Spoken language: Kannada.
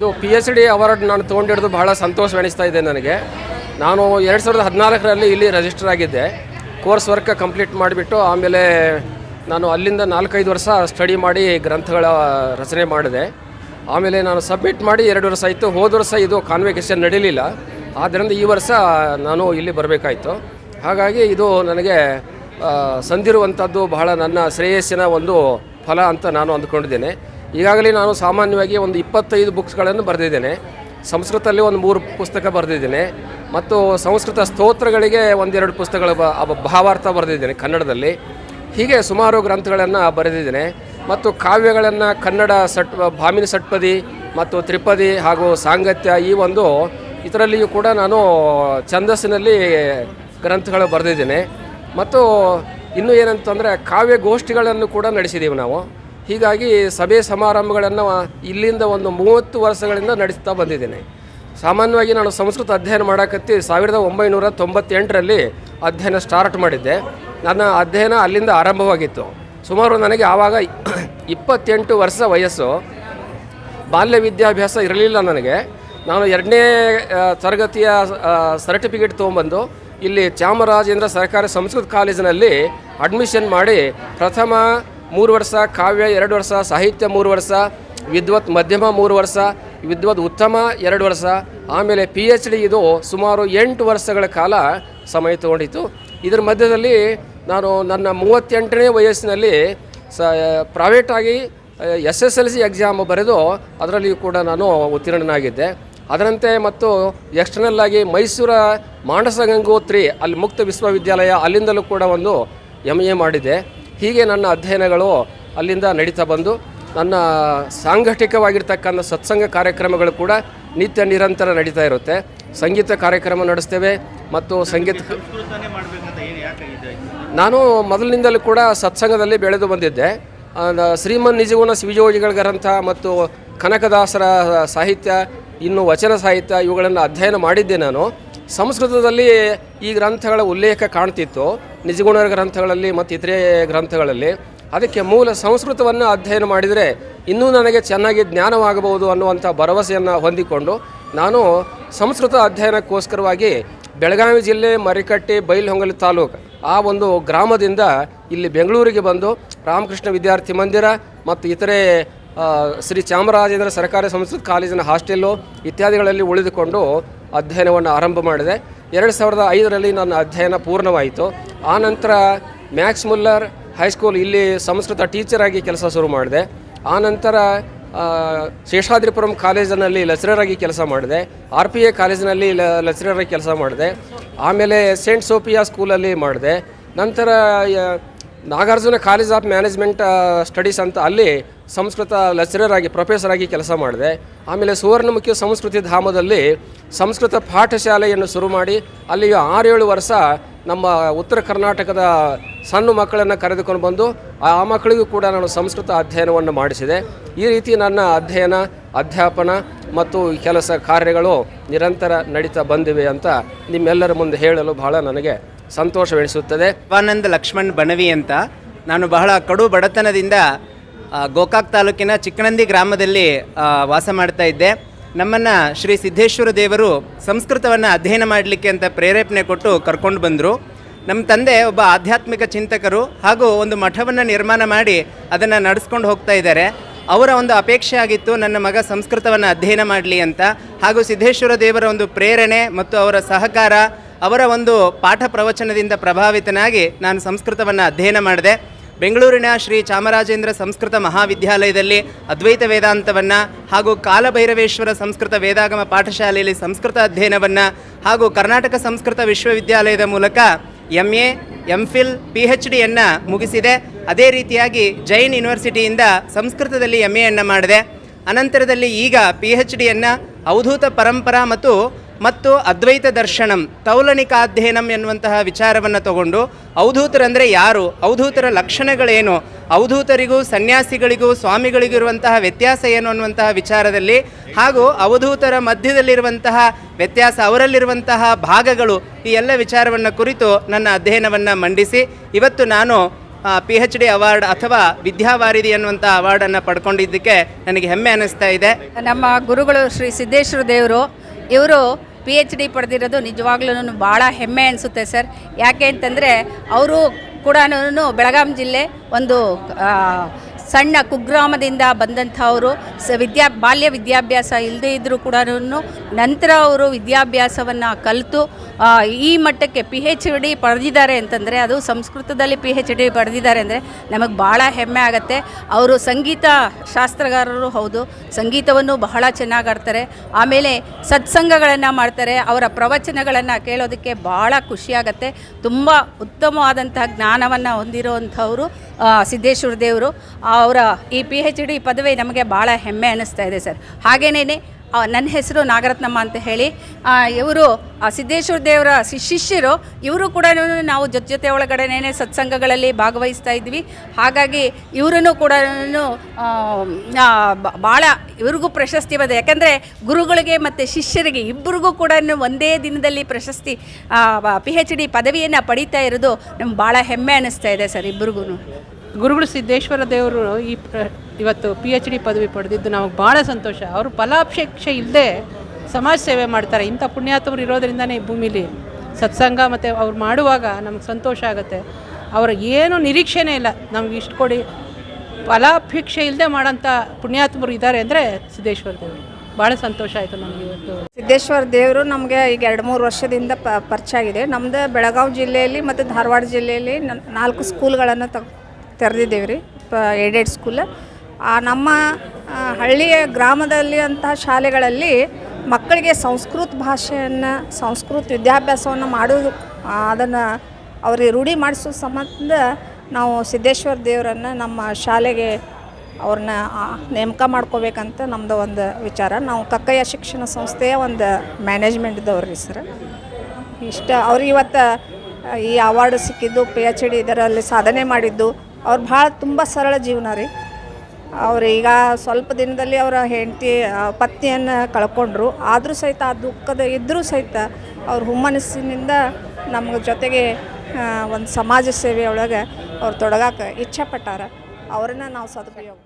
ಇದು ಪಿ ಎಚ್ ಡಿ ಅವಾರ್ಡ್ ನಾನು ತೊಗೊಂಡಿರೋದು ಬಹಳ ಸಂತೋಷವೆನಿಸ್ತಾ ಇದೆ ನನಗೆ. ನಾನು ಎರಡು ಸಾವಿರದ ಹದಿನಾಲ್ಕರಲ್ಲಿ ಇಲ್ಲಿ ರಿಜಿಸ್ಟರ್ ಆಗಿದ್ದೆ. ಕೋರ್ಸ್ ವರ್ಕ್ ಕಂಪ್ಲೀಟ್ ಮಾಡಿಬಿಟ್ಟು ಆಮೇಲೆ ನಾನು ಅಲ್ಲಿಂದ ನಾಲ್ಕೈದು ವರ್ಷ ಸ್ಟಡಿ ಮಾಡಿ ಗ್ರಂಥಗಳ ರಚನೆ ಮಾಡಿದೆ. ಆಮೇಲೆ ನಾನು ಸಬ್ಮಿಟ್ ಮಾಡಿ ಎರಡು ವರ್ಷ ಆಯಿತು. ಹೋದ ವರ್ಷ ಇದು ಕಾನ್ವೆಕೇಷನ್ ನಡೀಲಿಲ್ಲ. ಆದ್ದರಿಂದ ಈ ವರ್ಷ ನಾನು ಇಲ್ಲಿ ಬರಬೇಕಾಯಿತು. ಹಾಗಾಗಿ ಇದು ನನಗೆ ಸಂದಿರುವಂಥದ್ದು ಬಹಳ ನನ್ನ ಶ್ರೇಯಸ್ಸಿನ ಒಂದು ಫಲ ಅಂತ ನಾನು ಅಂದ್ಕೊಂಡಿದ್ದೇನೆ. ಈಗಾಗಲೇ ನಾನು ಸಾಮಾನ್ಯವಾಗಿ ಒಂದು ಇಪ್ಪತ್ತೈದು ಬುಕ್ಸ್ಗಳನ್ನು ಬರೆದಿದ್ದೇನೆ. ಸಂಸ್ಕೃತದಲ್ಲಿ ಒಂದು ಮೂರು ಪುಸ್ತಕ ಬರೆದಿದ್ದೇನೆ. ಮತ್ತು ಸಂಸ್ಕೃತ ಸ್ತೋತ್ರಗಳಿಗೆ ಒಂದೆರಡು ಪುಸ್ತಕಗಳ ಭಾವಾರ್ಥ ಬರೆದಿದ್ದೇನೆ ಕನ್ನಡದಲ್ಲಿ. ಹೀಗೆ ಸುಮಾರು ಗ್ರಂಥಗಳನ್ನು ಬರೆದಿದ್ದೇನೆ. ಮತ್ತು ಕಾವ್ಯಗಳನ್ನು ಕನ್ನಡ ಸಟ್, ಭಾಮಿನಿ ಸಟ್ಪದಿ ಮತ್ತು ತ್ರಿಪದಿ ಹಾಗೂ ಸಾಂಗತ್ಯ ಈ ಒಂದು ಇದರಲ್ಲಿಯೂ ಕೂಡ ನಾನು ಛಂದಸ್ಸಿನಲ್ಲಿ ಗ್ರಂಥಗಳು ಬರೆದಿದ್ದೇನೆ. ಮತ್ತು ಇನ್ನೂ ಏನಂತಂದರೆ ಕಾವ್ಯಗೋಷ್ಠಿಗಳನ್ನು ಕೂಡ ನಡೆಸಿದ್ದೀವಿ ನಾವು. ಹೀಗಾಗಿ ಸಭೆ ಸಮಾರಂಭಗಳನ್ನು ಇಲ್ಲಿಂದ ಒಂದು ಮೂವತ್ತು ವರ್ಷಗಳಿಂದ ನಡೆಸ್ತಾ ಬಂದಿದ್ದೇನೆ. ಸಾಮಾನ್ಯವಾಗಿ ನಾನು ಸಂಸ್ಕೃತ ಅಧ್ಯಯನ ಮಾಡಕತ್ತಿ ಸಾವಿರದ ಒಂಬೈನೂರ ತೊಂಬತ್ತೆಂಟರಲ್ಲಿ ಅಧ್ಯಯನ ಸ್ಟಾರ್ಟ್ ಮಾಡಿದ್ದೆ. ನನ್ನ ಅಧ್ಯಯನ ಅಲ್ಲಿಂದ ಆರಂಭವಾಗಿತ್ತು. ಸುಮಾರು ನನಗೆ ಆವಾಗ ಇಪ್ಪತ್ತೆಂಟು ವರ್ಷ ವಯಸ್ಸು. ಬಾಲ್ಯ ವಿದ್ಯಾಭ್ಯಾಸ ಇರಲಿಲ್ಲ ನನಗೆ. ನಾನು ಎರಡನೇ ತರಗತಿಯ ಸರ್ಟಿಫಿಕೇಟ್ ತೊಗೊಂಬಂದು ಇಲ್ಲಿ ಚಾಮರಾಜೇಂದ್ರ ಸರ್ಕಾರಿ ಸಂಸ್ಕೃತ ಕಾಲೇಜಿನಲ್ಲಿ ಅಡ್ಮಿಷನ್ ಮಾಡಿ ಪ್ರಥಮ ಮೂರು ವರ್ಷ, ಕಾವ್ಯ ಎರಡು ವರ್ಷ, ಸಾಹಿತ್ಯ ಮೂರು ವರ್ಷ, ವಿದ್ವತ್ ಮಧ್ಯಮ ಮೂರು ವರ್ಷ, ವಿದ್ವತ್ ಉತ್ತಮ ಎರಡು ವರ್ಷ, ಆಮೇಲೆ ಪಿ ಎಚ್ ಡಿ ಇದು ಸುಮಾರು ಎಂಟು ವರ್ಷಗಳ ಕಾಲ ಸಮಯ ತಗೊಂಡಿತ್ತು. ಇದರ ಮಧ್ಯದಲ್ಲಿ ನಾನು ನನ್ನ ಮೂವತ್ತೆಂಟನೇ ವಯಸ್ಸಿನಲ್ಲಿ ಸ ಪ್ರೈವೇಟಾಗಿ S S L C exam ಬರೆದು ಅದರಲ್ಲಿಯೂ ಕೂಡ ನಾನು ಉತ್ತೀರ್ಣನಾಗಿದ್ದೆ. ಅದರಂತೆ ಮತ್ತು ಎಕ್ಸ್ಟರ್ನಲ್ ಆಗಿ ಮೈಸೂರ ಮಾಂಡಸ ಗಂಗೋತ್ರಿ ಅಲ್ಲಿ ಮುಕ್ತ ವಿಶ್ವವಿದ್ಯಾಲಯ ಅಲ್ಲಿಂದಲೂ ಕೂಡ ಒಂದು ಎಂ ಎ ಮಾಡಿದೆ ಹೀಗೆ ನನ್ನ ಅಧ್ಯಯನಗಳು ಅಲ್ಲಿಂದ ನಡೀತಾ ಬಂದು ನನ್ನ ಸಾಂಘಟಿಕವಾಗಿರ್ತಕ್ಕಂಥ ಸತ್ಸಂಗ ಕಾರ್ಯಕ್ರಮಗಳು ಕೂಡ ನಿತ್ಯ ನಿರಂತರ ನಡೀತಾ ಇರುತ್ತೆ. ಸಂಗೀತ ಕಾರ್ಯಕ್ರಮ ನಡೆಸ್ತೇವೆ ಮತ್ತು ಸಂಗೀತ ನಾನು ಮೊದಲಿನಿಂದಲೂ ಕೂಡ ಸತ್ಸಂಗದಲ್ಲಿ ಬೆಳೆದು ಬಂದಿದ್ದೆ. ಶ್ರೀಮನ್ ನಿಜಗುಣ ಸ್ವಿಜೋಜಿಗಳ ಗ್ರಂಥ ಮತ್ತು ಕನಕದಾಸರ ಸಾಹಿತ್ಯ ಇನ್ನು ವಚನ ಸಾಹಿತ್ಯ ಇವುಗಳನ್ನು ಅಧ್ಯಯನ ಮಾಡಿದ್ದೆ ನಾನು. ಸಂಸ್ಕೃತದಲ್ಲಿ ಈ ಗ್ರಂಥಗಳ ಉಲ್ಲೇಖ ಕಾಣ್ತಿತ್ತು. ನಿಜಗುಣರ ಗ್ರಂಥಗಳಲ್ಲಿ ಮತ್ತು ಇತರೆ ಗ್ರಂಥಗಳಲ್ಲಿ. ಅದಕ್ಕೆ ಮೂಲ ಸಂಸ್ಕೃತವನ್ನು ಅಧ್ಯಯನ ಮಾಡಿದರೆ ಇನ್ನೂ ನನಗೆ ಚೆನ್ನಾಗಿ ಜ್ಞಾನವಾಗಬಹುದು ಅನ್ನುವಂಥ ಭರವಸೆಯನ್ನು ಹೊಂದಿಕೊಂಡು ನಾನು ಸಂಸ್ಕೃತ ಅಧ್ಯಯನಕ್ಕೋಸ್ಕರವಾಗಿ ಬೆಳಗಾವಿ ಜಿಲ್ಲೆ ಮರಿಕಟ್ಟಿ ಬೈಲಹೊಂಗಲ ತಾಲೂಕು ಆ ಒಂದು ಗ್ರಾಮದಿಂದ ಇಲ್ಲಿ ಬೆಂಗಳೂರಿಗೆ ಬಂದು ರಾಮಕೃಷ್ಣ ವಿದ್ಯಾರ್ಥಿ ಮಂದಿರ ಮತ್ತು ಇತರೆ ಶ್ರೀ ಚಾಮರಾಜೇಂದ್ರ ಸರ್ಕಾರಿ ಸಂಸ್ಕೃತ ಕಾಲೇಜಿನ ಹಾಸ್ಟೆಲ್ಲು ಇತ್ಯಾದಿಗಳಲ್ಲಿ ಉಳಿದುಕೊಂಡು ಅಧ್ಯಯನವನ್ನು ಆರಂಭ ಮಾಡಿದೆ. ಎರಡು ಸಾವಿರದ ಐದರಲ್ಲಿ ನನ್ನ ಅಧ್ಯಯನ ಪೂರ್ಣವಾಯಿತು. ಆನಂತರ ಮ್ಯಾಕ್ಸ್ ಮುಲ್ಲರ್ ಹೈಸ್ಕೂಲ್ ಇಲ್ಲಿ ಸಂಸ್ಕೃತ ಟೀಚರ್ ಆಗಿ ಕೆಲಸ ಶುರು ಮಾಡಿದೆ. ಆನಂತರ ಶೇಷಾದ್ರಿಪುರಂ ಕಾಲೇಜಿನಲ್ಲಿ ಲೆಕ್ಚರರ್ ಆಗಿ ಕೆಲಸ ಮಾಡಿದೆ. ಆರ್ ಪಿ ಎ ಕಾಲೇಜಿನಲ್ಲಿ ಲೆಕ್ಚರರ್ ಆಗಿ ಕೆಲಸ ಮಾಡಿದೆ. ಆಮೇಲೆ ಸೇಂಟ್ ಸೋಫಿಯಾ ಸ್ಕೂಲಲ್ಲಿ ಮಾಡಿದೆ. ನಂತರ Nagarjuna college of management studies ಅಂತ ಅಲ್ಲಿ ಸಂಸ್ಕೃತ ಲೆಕ್ಚರರ್ ಆಗಿ ಪ್ರೊಫೆಸರ್ ಆಗಿ ಕೆಲಸ ಮಾಡಿದೆ. ಆಮೇಲೆ ಸುವರ್ಣಮುಖಿ ಸಂಸ್ಕೃತಿ ಧಾಮದಲ್ಲಿ ಸಂಸ್ಕೃತ ಪಾಠಶಾಲೆಯನ್ನು ಶುರು ಮಾಡಿ ಅಲ್ಲಿ ಆರೇಳು ವರ್ಷ ನಮ್ಮ ಉತ್ತರ ಕರ್ನಾಟಕದ ಸಣ್ಣ ಮಕ್ಕಳನ್ನು ಕರೆದುಕೊಂಡು ಬಂದು, ಆ ಮಕ್ಕಳಿಗೂ ಕೂಡ ನಾನು ಸಂಸ್ಕೃತ ಅಧ್ಯಯನವನ್ನು ಮಾಡಿಸಿದೆ. ಈ ರೀತಿ ನನ್ನ ಅಧ್ಯಯನ, ಅಧ್ಯಾಪನ ಮತ್ತು ಕೆಲಸ ಕಾರ್ಯಗಳು ನಿರಂತರ ನಡೀತಾ ಬಂದಿವೆ ಅಂತ ನಿಮ್ಮೆಲ್ಲರ ಮುಂದೆ ಹೇಳಲು ಬಹಳ ನನಗೆ ಸಂತೋಷವೆನಿಸುತ್ತದೆ. ಶಿವಾನಂದ ಲಕ್ಷ್ಮಣ್ ಬಣವಿ ಅಂತ. ನಾನು ಬಹಳ ಕಡು ಬಡತನದಿಂದ ಗೋಕಾಕ್ ತಾಲೂಕಿನ ಚಿಕ್ಕನಂದಿ ಗ್ರಾಮದಲ್ಲಿ ವಾಸ ಮಾಡ್ತಾ ಇದ್ದೆ. ನಮ್ಮನ್ನು ಶ್ರೀ ಸಿದ್ದೇಶ್ವರ ದೇವರು ಸಂಸ್ಕೃತವನ್ನು ಅಧ್ಯಯನ ಮಾಡಲಿಕ್ಕೆ ಅಂತ ಪ್ರೇರೇಪಣೆ ಕೊಟ್ಟು ಕರ್ಕೊಂಡು ಬಂದರು. ನಮ್ಮ ತಂದೆ ಒಬ್ಬ ಆಧ್ಯಾತ್ಮಿಕ ಚಿಂತಕರು ಹಾಗೂ ಒಂದು ಮಠವನ್ನು ನಿರ್ಮಾಣ ಮಾಡಿ ಅದನ್ನು ನಡೆಸ್ಕೊಂಡು ಹೋಗ್ತಾ ಇದ್ದಾರೆ. ಅವರ ಒಂದು ಅಪೇಕ್ಷೆ ಆಗಿತ್ತು, ನನ್ನ ಮಗ ಸಂಸ್ಕೃತವನ್ನು ಅಧ್ಯಯನ ಮಾಡಲಿ ಅಂತ. ಹಾಗೂ ಸಿದ್ದೇಶ್ವರ ದೇವರ ಒಂದು ಪ್ರೇರಣೆ ಮತ್ತು ಅವರ ಸಹಕಾರ, ಅವರ ಒಂದು ಪಾಠ ಪ್ರವಚನದಿಂದ ಪ್ರಭಾವಿತನಾಗಿ ನಾನು ಸಂಸ್ಕೃತವನ್ನು ಅಧ್ಯಯನ ಮಾಡಿದೆ. ಬೆಂಗಳೂರಿನ ಶ್ರೀ ಚಾಮರಾಜೇಂದ್ರ ಸಂಸ್ಕೃತ ಮಹಾವಿದ್ಯಾಲಯದಲ್ಲಿ ಅದ್ವೈತ ವೇದಾಂತವನ್ನು ಹಾಗೂ ಕಾಲಭೈರವೇಶ್ವರ ಸಂಸ್ಕೃತ ವೇದಾಗಮ ಪಾಠಶಾಲೆಯಲ್ಲಿ ಸಂಸ್ಕೃತ ಅಧ್ಯಯನವನ್ನು ಹಾಗೂ ಕರ್ನಾಟಕ ಸಂಸ್ಕೃತ ವಿಶ್ವವಿದ್ಯಾಲಯದ ಮೂಲಕ M A M phil P H ಡಿಯನ್ನು ಮುಗಿಸಿದೆ. ಅದೇ ರೀತಿಯಾಗಿ ಜೈನ್ ಯೂನಿವರ್ಸಿಟಿಯಿಂದ ಸಂಸ್ಕೃತದಲ್ಲಿ ಎಂ ಎಯನ್ನು ಮಾಡಿದೆ. ಅನಂತರದಲ್ಲಿ ಈಗ ಪಿ ಹೆಚ್ ಡಿಯನ್ನು ಅವಧೂತ ಪರಂಪರಾ ಮತ್ತು ಮತ್ತು ಅದ್ವೈತ ದರ್ಶನಂ, ತೌಲನಿಕಾಧ್ಯಯನಂ ಎನ್ನುವಂತಹ ವಿಚಾರವನ್ನು ತಗೊಂಡು ಅವಧೂತರಂದರೆ ಯಾರು? ಅವಧೂತರ ಲಕ್ಷಣಗಳೇನು? ಅವಧೂತರಿಗೂ ಸನ್ಯಾಸಿಗಳಿಗೂ ಸ್ವಾಮಿಗಳಿಗೂ ಇರುವಂತಹ ವ್ಯತ್ಯಾಸ ಏನು ಅನ್ನುವಂತಹ ವಿಚಾರದಲ್ಲಿ ಹಾಗೂ ಅವಧೂತರ ಮಧ್ಯದಲ್ಲಿರುವಂತಹ ವ್ಯತ್ಯಾಸ, ಅವರಲ್ಲಿರುವಂತಹ ಭಾಗಗಳು ಈ ಎಲ್ಲ ವಿಚಾರವನ್ನು ಕುರಿತು ನನ್ನ ಅಧ್ಯಯನವನ್ನು ಮಂಡಿಸಿ. ಇವತ್ತು ನಾನು ಪಿ ಎಚ್ ಡಿ ಅವಾರ್ಡ್ ಅಥವಾ ವಿದ್ಯಾವಾರಿಧಿ ಅನ್ನುವಂಥ ಅವಾರ್ಡನ್ನು ಪಡ್ಕೊಂಡಿದ್ದಕ್ಕೆ ನನಗೆ ಹೆಮ್ಮೆ ಅನ್ನಿಸ್ತಾ ಇದೆ. ನಮ್ಮ ಗುರುಗಳು ಶ್ರೀ ಸಿದ್ದೇಶ್ವರ ದೇವರು, ಇವರು ಪಿ ಎಚ್ ಡಿ ಪಡೆದಿರೋದು ನಿಜವಾಗ್ಲೂ ಭಾಳ ಹೆಮ್ಮೆ ಅನಿಸುತ್ತೆ ಸರ್. ಯಾಕೆ ಅಂತಂದರೆ ಅವರು ಕೂಡ ಬೆಳಗಾಂ ಜಿಲ್ಲೆ ಒಂದು ಸಣ್ಣ ಕುಗ್ರಾಮದಿಂದ ಬಂದಂಥವರು. ಸ, ವಿದ್ಯಾ, ಬಾಲ್ಯ ವಿದ್ಯಾಭ್ಯಾಸ ಇಲ್ಲದೇ ಇದ್ದರೂ ಕೂಡ ನಂತರ ಅವರು ವಿದ್ಯಾಭ್ಯಾಸವನ್ನು ಕಲಿತು ಈ ಮಟ್ಟಕ್ಕೆ ಪಿ ಹೆಚ್ ಡಿ ಪಡೆದಿದ್ದಾರೆ ಅಂತಂದರೆ, ಅದು ಸಂಸ್ಕೃತದಲ್ಲಿ ಪಿ ಹೆಚ್ ಡಿ ಪಡೆದಿದ್ದಾರೆ ಅಂದರೆ ನಮಗೆ ಭಾಳ ಹೆಮ್ಮೆ ಆಗುತ್ತೆ. ಅವರು ಸಂಗೀತ ಶಾಸ್ತ್ರಗಾರರು ಹೌದು, ಸಂಗೀತವನ್ನು ಬಹಳ ಚೆನ್ನಾಗಿ ಆಡ್ತಾರೆ. ಆಮೇಲೆ ಸತ್ಸಂಗಗಳನ್ನು ಮಾಡ್ತಾರೆ, ಅವರ ಪ್ರವಚನಗಳನ್ನು ಕೇಳೋದಕ್ಕೆ ಭಾಳ ಖುಷಿಯಾಗತ್ತೆ ತುಂಬ ಉತ್ತಮವಾದಂತಹ ಜ್ಞಾನವನ್ನು ಹೊಂದಿರುವಂಥವರು ಸಿದ್ದೇಶ್ವರ ದೇವರು. ಅವರ ಈ ಪಿ ಹೆಚ್ ಡಿ ಪದವಿ ನಮಗೆ ಭಾಳ ಹೆಮ್ಮೆ ಅನ್ನಿಸ್ತಾ ಇದೆ ಸರ್. ಹಾಗೇನೇ ನನ್ನ ಹೆಸರು ನಾಗರತ್ನಮ್ಮ ಅಂತ ಹೇಳಿ. ಇವರು ಸಿದ್ದೇಶ್ವರ ದೇವರ ಶಿಷ್ಯರು. ಇವರು ಕೂಡ ನಾವು ಜೊತೆ ಜೊತೆ ಒಳಗಡೆನೇ ಸತ್ಸಂಗಗಳಲ್ಲಿ ಭಾಗವಹಿಸ್ತಾ ಇದ್ವಿ. ಹಾಗಾಗಿ ಇವರನ್ನು ಕೂಡ ಭಾಳ ಇವ್ರಿಗೂ ಪ್ರಶಸ್ತಿ ಬಂದಿದೆ ಯಾಕಂದರೆ ಗುರುಗಳಿಗೆ ಮತ್ತು ಶಿಷ್ಯರಿಗೆ ಇಬ್ಬರಿಗೂ ಕೂಡ ಒಂದೇ ದಿನದಲ್ಲಿ ಪ್ರಶಸ್ತಿ ಪಿ ಹೆಚ್ ಡಿ ಪದವಿಯನ್ನು ಪಡೀತಾ ಇರೋದು ನಮ್ಗೆ ಭಾಳ ಹೆಮ್ಮೆ ಅನ್ನಿಸ್ತಾ ಇದೆ ಸರ್ ಇಬ್ಬರಿಗೂ ಗುರುಗಳು ಸಿದ್ದೇಶ್ವರ ದೇವರು ಈ ಇವತ್ತು ಪಿ ಎಚ್ ಡಿ ಪದವಿ ಪಡೆದಿದ್ದು ನಮಗೆ ಭಾಳ ಸಂತೋಷ. ಅವರು ಫಲಾಪೇಕ್ಷೆ ಇಲ್ಲದೆ ಸಮಾಜ ಸೇವೆ ಮಾಡ್ತಾರೆ. ಇಂಥ ಪುಣ್ಯಾತ್ಮರು ಇರೋದರಿಂದನೇ ಈ ಭೂಮಿಲಿ ಸತ್ಸಂಗ ಮತ್ತು ಅವ್ರು ಮಾಡುವಾಗ ನಮ್ಗೆ ಸಂತೋಷ ಆಗುತ್ತೆ. ಅವರ ಏನು ನಿರೀಕ್ಷೆನೇ ಇಲ್ಲ. ನಮ್ಗೆ ಇಷ್ಟು ಕೊಡಿ ಫಲಾಪೇಕ್ಷೆ ಇಲ್ಲದೆ ಮಾಡೋಂಥ ಪುಣ್ಯಾತ್ಮರು ಇದ್ದಾರೆ ಅಂದರೆ ಸಿದ್ದೇಶ್ವರ ದೇವರು. ಭಾಳ ಸಂತೋಷ ಆಯಿತು ನಮಗೆ ಇವತ್ತು. ಸಿದ್ದೇಶ್ವರ ದೇವರು ನಮಗೆ ಈಗ ಎರಡು ಮೂರು ವರ್ಷದಿಂದ ಪ, ಪರಿಚಯ ಆಗಿದೆ. ನಮ್ಮದು ಬೆಳಗಾವಿ ಜಿಲ್ಲೆಯಲ್ಲಿ ಮತ್ತು ಧಾರವಾಡ ಜಿಲ್ಲೆಯಲ್ಲಿ ನಾಲ್ಕು ಸ್ಕೂಲ್ಗಳನ್ನು ತ ತೆರೆದಿದ್ದೇವೆ ರೀ. ಪ ಏಡೆಡ್ ಸ್ಕೂಲ್ ನಮ್ಮ ಹಳ್ಳಿಯ ಗ್ರಾಮದಲ್ಲಿ ಅಂತಹ ಶಾಲೆಗಳಲ್ಲಿ ಮಕ್ಕಳಿಗೆ ಸಂಸ್ಕೃತ ಭಾಷೆಯನ್ನು, ಸಂಸ್ಕೃತ ವಿದ್ಯಾಭ್ಯಾಸವನ್ನು ಮಾಡೋದು ಅದನ್ನು ಅವರಿಗೆ ರೂಢಿ ಮಾಡಿಸೋ ಸಂಬಂಧ ನಾವು ಸಿದ್ದೇಶ್ವರ ದೇವರನ್ನು ನಮ್ಮ ಶಾಲೆಗೆ ಅವ್ರನ್ನ ನೇಮಕ ಮಾಡ್ಕೋಬೇಕಂತ ನಮ್ಮದು ಒಂದು ವಿಚಾರ. ನಾವು ಕಕ್ಕಯ್ಯ ಶಿಕ್ಷಣ ಸಂಸ್ಥೆಯ ಒಂದು ಮ್ಯಾನೇಜ್ಮೆಂಟ್ ಇದ್ದವ್ರು ರೀ ಸರ್. ಇಷ್ಟ ಅವ್ರಿಗೆ ಇವತ್ತು ಈ ಅವಾರ್ಡ್ ಸಿಕ್ಕಿದ್ದು ಪಿ ಎಚ್ ಡಿ ಇದರಲ್ಲಿ ಸಾಧನೆ ಮಾಡಿದ್ದು ಅವ್ರು ಭಾಳ ತುಂಬ ಸರಳ ಜೀವನ ರೀ. ಅವ್ರು ಈಗ ಸ್ವಲ್ಪ ದಿನದಲ್ಲಿ ಅವರ ಹೆಂಡತಿ ಪತ್ನಿಯನ್ನು ಕಳ್ಕೊಂಡ್ರು. ಆದರೂ ಸಹಿತ ಆ ದುಃಖದ ಇದ್ದರೂ ಸಹಿತ ಅವ್ರ ಹುಮ್ಮನಸ್ಸಿನಿಂದ ನಮ್ಗೆ ಜೊತೆಗೆ ಒಂದು ಸಮಾಜ ಸೇವೆಯೊಳಗೆ ಅವ್ರು ತೊಡಗಾಕ ಇಚ್ಛೆ ಪಟ್ಟಾರ. ಅವ್ರನ್ನ ನಾವು ಸದುಪಯೋಗ